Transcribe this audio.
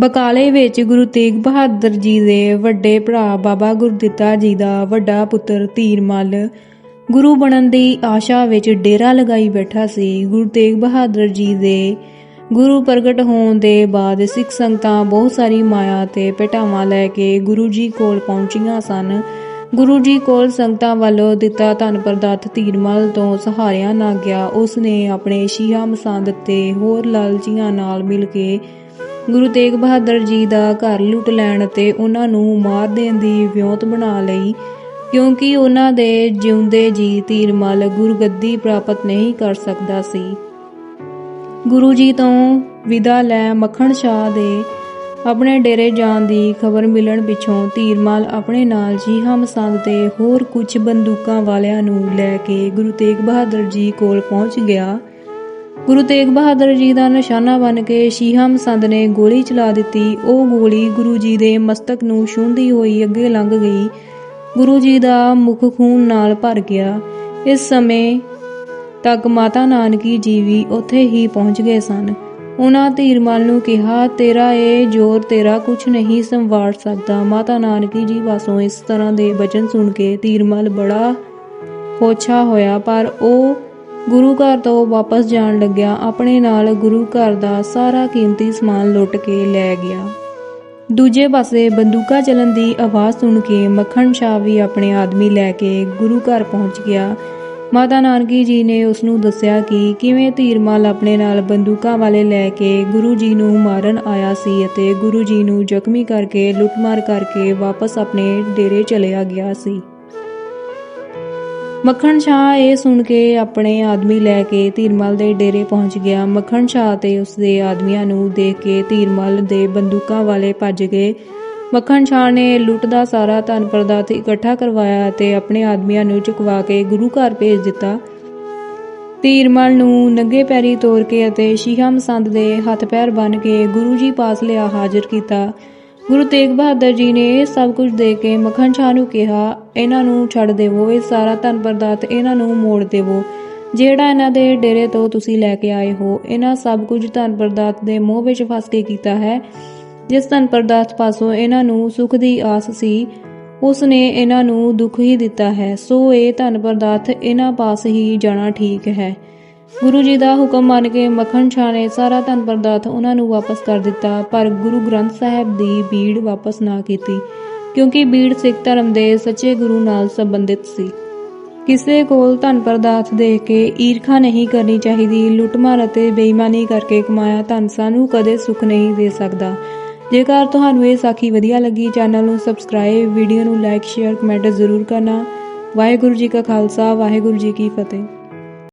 ਬਕਾਲੇ ਵਿੱਚ ਗੁਰੂ ਤੇਗ ਬਹਾਦਰ ਜੀ ਦੇ ਵੱਡੇ ਭਰਾ ਬਾਬਾ ਗੁਰਦਿੱਤਾ ਜੀ ਦਾ ਵੱਡਾ ਪੁੱਤਰ ਧੀਰਮਲ ਗੁਰੂ ਬਣਨ ਦੀ ਆਸ਼ਾ ਵਿੱਚ ਡੇਰਾ ਲਗਾਈ ਬੈਠਾ ਸੀ। ਗੁਰੂ ਤੇਗ ਬਹਾਦਰ ਜੀ ਦੇ ਗੁਰੂ ਪ੍ਰਗਟ ਹੋਣ ਦੇ ਬਾਅਦ ਸਿੱਖ ਸੰਗਤਾਂ ਬਹੁਤ ਸਾਰੀ ਮਾਇਆ ਤੇ ਭੇਟਾਵਾਂ ਲੈ ਕੇ ਗੁਰੂ ਜੀ ਕੋਲ ਪਹੁੰਚੀਆਂ ਸਨ। ਗੁਰੂ ਜੀ ਕੋਲ ਸੰਗਤਾਂ ਵੱਲੋਂ ਦਿੱਤਾ ਧਨ ਪ੍ਰਦਾਤ ਧੀਰਮਲ ਤੋਂ ਸਹਾਰਿਆ ਨਾ ਗਿਆ। ਉਸ ਨੇ ਆਪਣੇ ਸ਼ੀਹਾ ਮਸੰਦ ਤੇ ਹੋਰ ਲਾਲਚੀਆਂ ਨਾਲ ਮਿਲ ਕੇ ਗੁਰੂ ਤੇਗ ਬਹਾਦਰ ਜੀ ਦਾ ਘਰ ਲੁੱਟ ਲੈਣ ਅਤੇ ਉਹਨਾਂ ਨੂੰ ਮਾਰ ਦੇਣ ਦੀ ਵਿਉਂਤ ਬਣਾ ਲਈ, ਕਿਉਂਕਿ ਉਹਨਾਂ ਦੇ ਜਿਉਂਦੇ ਜੀ ਧੀਰਮਲ ਗੁਰਗੱਦੀ ਪ੍ਰਾਪਤ ਨਹੀਂ ਕਰ ਸਕਦਾ ਸੀ। ਗੁਰੂ ਜੀ ਤੋਂ ਵਿਦਾ ਲੈ ਮੱਖਣ ਸ਼ਾਹ ਦੇ ਆਪਣੇ ਡੇਰੇ ਜਾਣ ਦੀ ਖਬਰ ਮਿਲਣ ਪਿੱਛੋਂ ਧੀਰਮਲ ਆਪਣੇ ਨਾਲ ਜੀਹਾ ਮਸੰਦ ਤੇ ਹੋਰ ਕੁਝ ਬੰਦੂਕਾਂ ਵਾਲਿਆਂ ਨੂੰ ਲੈ ਕੇ ਗੁਰੂ ਤੇਗ ਬਹਾਦਰ ਜੀ ਕੋਲ ਪਹੁੰਚ ਗਿਆ। ਗੁਰੂ ਤੇਗ ਬਹਾਦਰ ਜੀ ਦਾ ਨਿਸ਼ਾਨਾ ਬਣ ਕੇ ਸ਼ੀਹਾ ਮਸੰਦ ਨੇ ਗੋਲੀ ਚਲਾ ਦਿੱਤੀ। ਉਹ ਗੋਲੀ ਗੁਰੂ ਜੀ ਦੇ ਮਸਤਕ ਨੂੰ ਛੂੰਹਦੀ ਹੋਈ ਅੱਗੇ ਲੰਘ ਗਈ। ਗੁਰੂ ਜੀ ਦਾ ਮੁਖ ਖੂਨ ਨਾਲ ਭਰ ਗਿਆ। ਇਸ ਸਮੇਂ ਤੱਕ ਮਾਤਾ ਨਾਨਕੀ ਜੀ ਵੀ ਉੱਥੇ ਹੀ ਪਹੁੰਚ ਗਏ ਸਨ। ਉਹਨਾਂ ਧੀਰਮਲ ਨੂੰ ਕਿਹਾ, ਤੇਰਾ ਇਹ ਜ਼ੋਰ ਤੇਰਾ ਕੁਝ ਨਹੀਂ ਸੰਵਾਰ ਸਕਦਾ। ਮਾਤਾ ਨਾਨਕੀ ਜੀ ਵਾਸੋਂ ਇਸ ਤਰ੍ਹਾਂ ਦੇ ਬਚਨ ਸੁਣ ਕੇ ਧੀਰਮਲ ਬੜਾ ਹੋਛਾ ਹੋਇਆ, ਪਰ ਉਹ ਗੁਰੂ ਘਰ ਤੋਂ ਵਾਪਸ ਜਾਣ ਲੱਗਿਆ, ਆਪਣੇ ਨਾਲ ਗੁਰੂ ਘਰ ਦਾ ਸਾਰਾ ਕੀਮਤੀ ਸਮਾਨ ਲੁੱਟ ਕੇ ਲੈ ਗਿਆ। ਦੂਜੇ ਪਾਸੇ ਬੰਦੂਕਾਂ ਚੱਲਣ ਦੀ ਆਵਾਜ਼ ਸੁਣ ਕੇ ਮੱਖਣ ਸ਼ਾਹ ਵੀ ਆਪਣੇ ਆਦਮੀ ਲੈ ਕੇ ਗੁਰੂ ਘਰ ਪਹੁੰਚ ਗਿਆ। ਮਾਤਾ ਨਾਨਕੀ ਜੀ ਨੇ ਉਸ ਨੂੰ ਦੱਸਿਆ ਕਿ ਕਿਵੇਂ ਧੀਰਮਲ ਆਪਣੇ ਨਾਲ ਬੰਦੂਕਾਂ ਵਾਲੇ ਲੈ ਕੇ ਗੁਰੂ ਜੀ ਨੂੰ ਮਾਰਨ ਆਇਆ ਸੀ ਅਤੇ ਗੁਰੂ ਜੀ ਨੂੰ ਜ਼ਖਮੀ ਕਰਕੇ ਲੁੱਟਮਾਰ ਕਰਕੇ ਵਾਪਸ ਆਪਣੇ ਡੇਰੇ ਚਲਿਆ ਗਿਆ ਸੀ। ਮੱਖਣ ਸ਼ਾਹ ਇਹ ਸੁਣ ਕੇ ਆਪਣੇ ਆਦਮੀ ਲੈ ਕੇ ਧੀਰਮਲ ਦੇ ਡੇਰੇ ਪਹੁੰਚ ਗਿਆ। ਮੱਖਣ ਸ਼ਾਹ ਤੇ ਉਸਦੇ ਆਦਮੀਆਂ ਨੂੰ ਦੇਖ ਕੇ ਧੀਰਮਲ ਦੇ ਬੰਦੂਕਾਂ ਵਾਲੇ ਭੱਜ ਗਏ। ਮੱਖਣ ਸ਼ਾਹ ਨੇ ਲੁੱਟ ਦਾ ਸਾਰਾ ਧਨ ਪਰਦਾਤ ਇਕੱਠਾ ਕਰਵਾਇਆ ਤੇ ਆਪਣੇ ਆਦਮੀਆਂ ਨੂੰ ਚੁਕਵਾ ਕੇ ਗੁਰੂ ਘਰ ਭੇਜ ਦਿੱਤਾ। ਧੀਰਮਲ ਨੂੰ ਨੰਗੇ ਪੈਰੀ ਤੋਰ ਕੇ ਅਤੇ ਸ਼ੀਹਾ ਮਸੰਦ ਦੇ ਹੱਥ ਪੈਰ ਬੰਨ ਕੇ ਗੁਰੂ ਜੀ ਪਾਸ ਲਿਆ ਹਾਜ਼ਰ ਕੀਤਾ। ਗੁਰੂ ਤੇਗ ਬਹਾਦਰ ਜੀ ਨੇ ਇਹ ਸਭ ਕੁਝ ਦੇ ਕੇ ਮੱਖਣ ਸ਼ਾਹ ਨੂੰ ਕਿਹਾ, ਇਹਨਾਂ ਨੂੰ ਛੱਡ ਦੇਵੋ, ਇਹ ਸਾਰਾ ਧਨ ਪਰਦਾਤ ਇਹਨਾਂ ਨੂੰ ਮੋੜ ਦੇਵੋ। ਜਿਹੜਾ ਇਹਨਾਂ ਦੇ ਡੇਰੇ ਤੋਂ ਤੁਸੀਂ ਲੈ ਕੇ ਆਏ ਹੋ, ਇਹਨਾਂ ਸਭ ਕੁਝ ਧਨ ਪਰਦਾਤ ਦੇ ਮੋਹ ਵਿੱਚ ਫਸ ਕੇ ਕੀਤਾ ਹੈ। ਜਿਸ ਧਨ ਪਰਦਾਤ ਪਾਸੋਂ ਇਹਨਾਂ ਨੂੰ ਸੁਖ ਦੀ ਆਸ ਸੀ ਉਸ ਨੇ ਇਹਨਾਂ ਨੂੰ ਦੁੱਖ ਹੀ ਦਿੱਤਾ ਹੈ। ਸੋ ਇਹ ਧਨ ਪਰਦਾਤ ਇਹਨਾਂ ਪਾਸ ਹੀ ਜਾਣਾ ਠੀਕ ਹੈ। ਗੁਰੂ ਜੀ ਦਾ ਹੁਕਮ ਮੰਨ ਕੇ ਮੱਖਣ ਸ਼ਾਹ ਨੇ ਸਾਰਾ ਧਨ ਪਰਦਾਤ ਉਹਨਾਂ ਨੂੰ ਵਾਪਸ ਕਰ ਦਿੱਤਾ, ਪਰ ਗੁਰੂ ਗ੍ਰੰਥ ਸਾਹਿਬ ਦੀ ਬੀੜ ਵਾਪਸ ਨਾ ਕੀਤੀ, ਕਿਉਂਕਿ ਬੀੜ ਸਿੱਖ ਧਰਮ ਦੇ ਸੱਚੇ ਗੁਰੂ ਨਾਲ ਸੰਬੰਧਿਤ ਸੀ। ਕਿਸੇ ਕੋਲ ਧਨ ਪਰਦਾਤ ਦੇਖ ਕੇ ਈਰਖਾ ਨਹੀਂ ਕਰਨੀ ਚਾਹੀਦੀ, ਲੁੱਟਮਾਰ ਅਤੇ ਬੇਈਮਾਨੀ ਕਰਕੇ ਕਮਾਇਆ ਧਨ ਸਾਨੂੰ ਕਦੇ ਸੁੱਖ ਨਹੀਂ ਦੇ ਸਕਦਾ। ਜੇਕਰ ਤੁਹਾਨੂੰ ਇਹ ਸਾਖੀ ਵਧੀਆ ਲੱਗੀ, ਚੈਨਲ ਨੂੰ ਸਬਸਕ੍ਰਾਈਬ, ਵੀਡੀਓ ਨੂੰ ਲਾਈਕ, ਸ਼ੇਅਰ, ਕਮੈਂਟ ਜ਼ਰੂਰ ਕਰਨਾ। ਵਾਹਿਗੁਰੂ ਜੀ ਕਾ ਖਾਲਸਾ, ਵਾਹਿਗੁਰੂ ਜੀ ਕੀ ਫਤਿਹ।